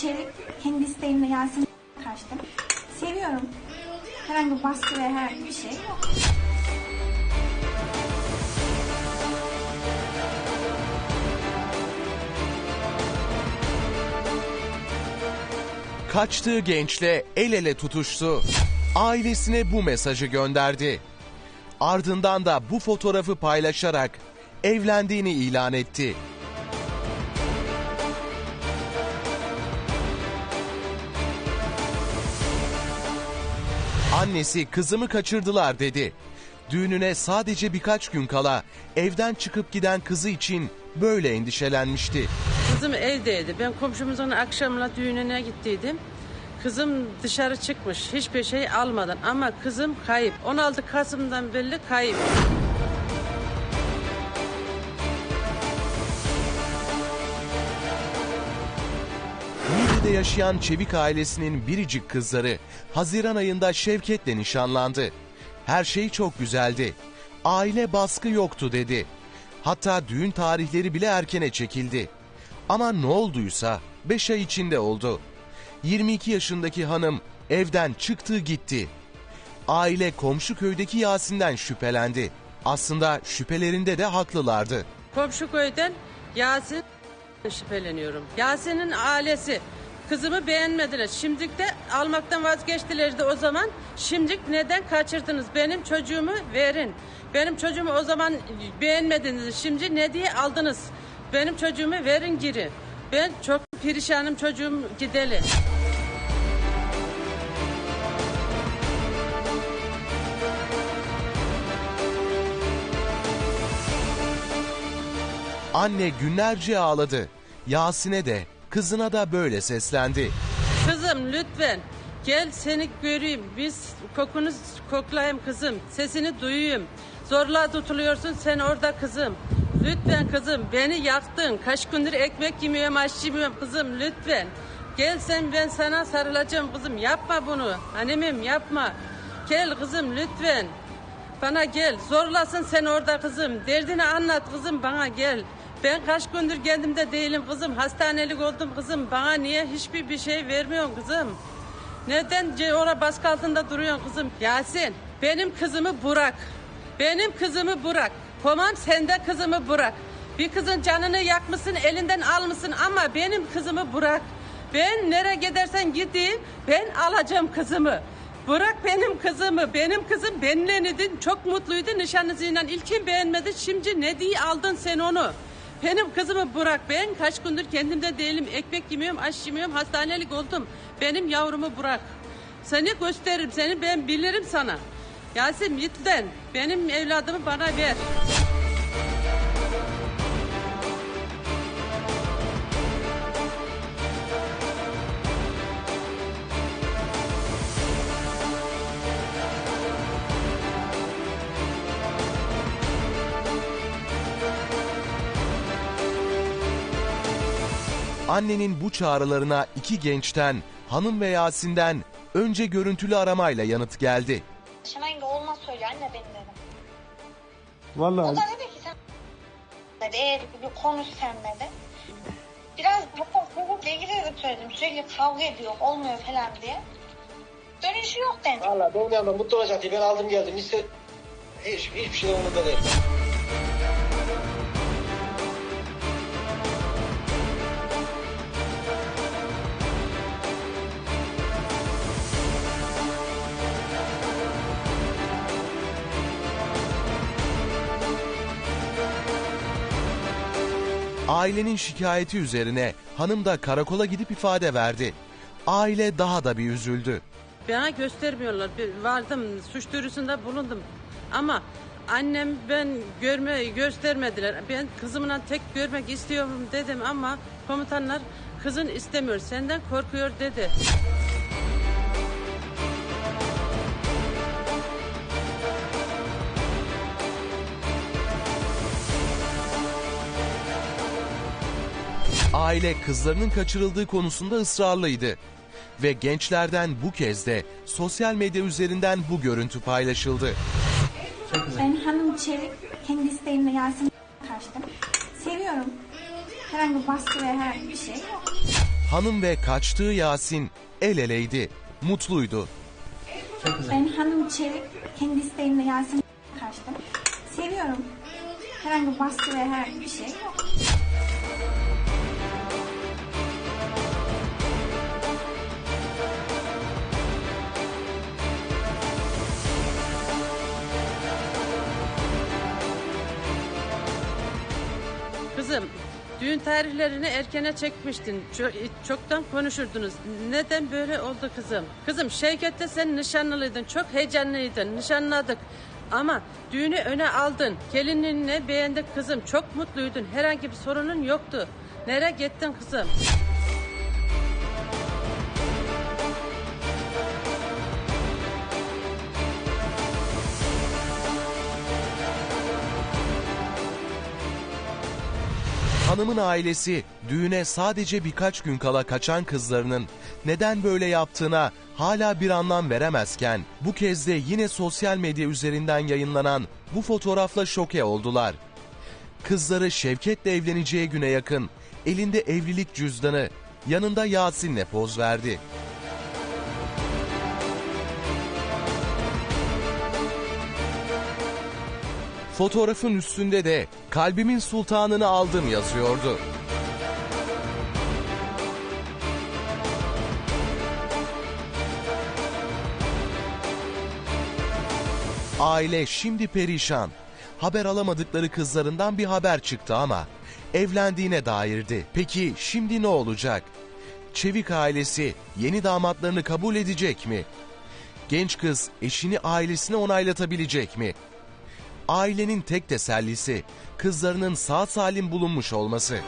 Çelik kendi isteğimle Yasin kaçtım. Seviyorum. Herhangi bir baskı ve herhangi bir şey yok. Kaçtığı gençle el ele tutuştu. Ailesine bu mesajı gönderdi. Ardından da bu fotoğrafı paylaşarak evlendiğini ilan etti. Annesi kızımı kaçırdılar dedi. Düğününe sadece birkaç gün kala evden çıkıp giden kızı için böyle endişelenmişti. Kızım evdeydi. Ben komşumuzun akşamla düğününe gittiydim. Kızım dışarı çıkmış. Hiçbir şey almadan ama kızım kayıp. 16 Kasım'dan belli kayıp. Niğde'de yaşayan Çevik ailesinin biricik kızları Haziran ayında Şevket'le nişanlandı. Her şey çok güzeldi. Aile baskı yoktu dedi. Hatta düğün tarihleri bile erkene çekildi. Ama ne olduysa 5 ay içinde oldu. 22 yaşındaki hanım evden çıktı gitti. Aile komşu köydeki Yasin'den şüphelendi. Aslında şüphelerinde de haklılardı. Komşu köyden Yasin şüpheleniyorum. Yasin'in ailesi kızımı beğenmediler. Şimdilik de almaktan vazgeçtiler de o zaman. Şimdilik neden kaçırdınız? Benim çocuğumu verin. Benim çocuğumu o zaman beğenmediniz. Şimdi ne diye aldınız? Benim çocuğumu verin geri. Ben çok perişanım çocuğum gideli. Anne günlerce ağladı. Yasin'e de kızına da böyle seslendi. Kızım lütfen gel seni göreyim. Biz kokunu koklayayım kızım. Sesini duyayım. Zorla tutuluyorsun sen orada kızım. Lütfen kızım beni yaktın. Kaç gündür ekmek yemiyorum aş yemiyorum kızım lütfen. Gel sen ben sana sarılacağım kızım. Yapma bunu. Annemim yapma. Gel kızım lütfen. Bana gel. Zorlasın sen orada kızım. Derdini anlat kızım bana gel. Ben kaç gündür kendimde değilim kızım. Hastanelik oldum kızım. Bana niye hiçbir bir şey vermiyorsun kızım? Neden orada baskı altında duruyorsun kızım? Yasin benim kızımı bırak. Benim kızımı bırak. Tamam sen de kızımı bırak. Bir kızın canını yakmışsın elinden almışsın ama benim kızımı bırak. Ben nereye gidersen gideyim ben alacağım kızımı. Bırak benim kızımı. Benim kızım benimlenidin. Çok mutluydu nişanlısıyla. İlkin beğenmedi. Şimdi ne diye aldın sen onu? Benim kızımı bırak. Ben kaç gündür kendimde değilim. Ekmek yemiyorum, aş yemiyorum. Hastanelik oldum. Benim yavrumu bırak. Seni gösteririm. Seni ben bilirim sana. Yasin lütfen benim evladımı bana ver. Annenin bu çağrılarına iki gençten, hanım ve Yasin'den önce görüntülü aramayla yanıt geldi. Şenay'ın olmaz söyle anne benim dedim. O Vallahi da dedi ki sen dedi eğer bir konuş sen dedi. Biraz hatta sebepla ilgili de söyledim. Sürekli kavga ediyor olmuyor falan diye. Dönüşü yok dedi. Valla benim yanımda mutlu olacak diye ben aldım geldim. Hiç, hiç, hiçbir şey umurumda değil. Ailenin şikayeti üzerine hanım da karakola gidip ifade verdi. Aile daha da bir üzüldü. Bana göstermiyorlar. Bir Vardım suç duyurusunda bulundum. Ama annem ben görme göstermediler. Ben kızımla tek görmek istiyorum dedim ama komutanlar kızın istemiyor. Senden korkuyor dedi. Aile kızlarının kaçırıldığı konusunda ısrarlıydı. Ve gençlerden bu kez de sosyal medya üzerinden bu görüntü paylaşıldı. Ben Hanım Çelik kendi isteğimle Yasin kaçtım. Seviyorum. Herhangi bir baskı ve herhangi bir şey yok. Hanım ve kaçtığı Yasin el eleydi, mutluydu. Ben hanım çevik, kendi isteğimle Yasemin'e kaçtım. Seviyorum. Herhangi bir baskı ve herhangi bir şey yok. Düğün tarihlerini erkene çekmiştin. Çok, çoktan konuşurdunuz. Neden böyle oldu kızım? Kızım Şevket'te sen nişanlıydın. Çok heyecanlıydın. Nişanladık. Ama düğünü öne aldın. Gelinliğini beğendik kızım. Çok mutluydun. Herhangi bir sorunun yoktu. Nereye gittin kızım? Hanımın ailesi düğüne sadece birkaç gün kala kaçan kızlarının neden böyle yaptığına hala bir anlam veremezken bu kez de yine sosyal medya üzerinden yayınlanan bu fotoğrafla şoke oldular. Kızları Şevket'le evleneceği güne yakın elinde evlilik cüzdanı yanında Yasin'le poz verdi. Fotoğrafın üstünde de kalbimin sultanını aldım yazıyordu. Aile şimdi perişan. Haber alamadıkları kızlarından bir haber çıktı ama evlendiğine dairdi. Peki şimdi ne olacak? Çevik ailesi yeni damatlarını kabul edecek mi? Genç kız eşini ailesine onaylatabilecek mi? Ailenin tek tesellisi kızlarının sağ salim bulunmuş olması.